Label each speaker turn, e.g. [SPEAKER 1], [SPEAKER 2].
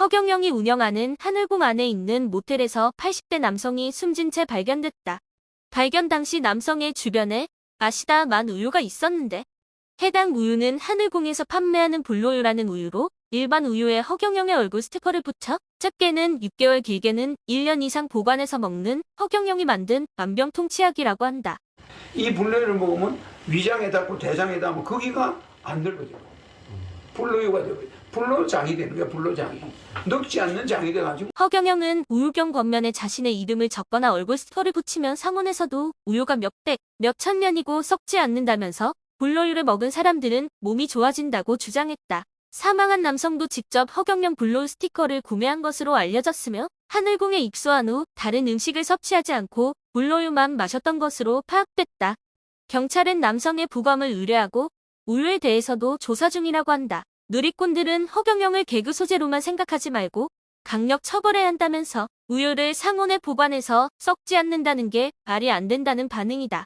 [SPEAKER 1] 허경영이 운영하는 하늘궁 안에 있는 모텔에서 80대 남성이 숨진 채 발견됐다. 발견 당시 남성의 주변에 아시다 만 우유가 있었는데 해당 우유는 하늘궁에서 판매하는 불로유라는 우유로 일반 우유에 허경영의 얼굴 스티커를 붙여 짧게는 6개월 길게는 1년 이상 보관해서 먹는 허경영이 만든 만병통치약이라고 한다.
[SPEAKER 2] 이 불로유를 먹으면 위장에 닿고 대장에 닿으면 거기가 안 늙어져. 불로유가 되고 불로장이 되는 거야 불로장이. 늙지 않는 장이 돼가지고
[SPEAKER 1] 허경영은 우유경 겉면에 자신의 이름을 적거나 얼굴 스티커를 붙이면 상온에서도 우유가 몇 백, 몇천 년이고 썩지 않는다면서 불로유를 먹은 사람들은 몸이 좋아진다고 주장했다. 사망한 남성도 직접 허경영 불로유 스티커를 구매한 것으로 알려졌으며 하늘궁에 입소한 후 다른 음식을 섭취하지 않고 불로유만 마셨던 것으로 파악됐다. 경찰은 남성의 부검을 의뢰하고 우유에 대해서도 조사 중이라고 한다. 누리꾼들은 허경영을 개그 소재로만 생각하지 말고 강력 처벌해야 한다면서 우유를 상온에 보관해서 썩지 않는다는 게 말이 안 된다는 반응이다.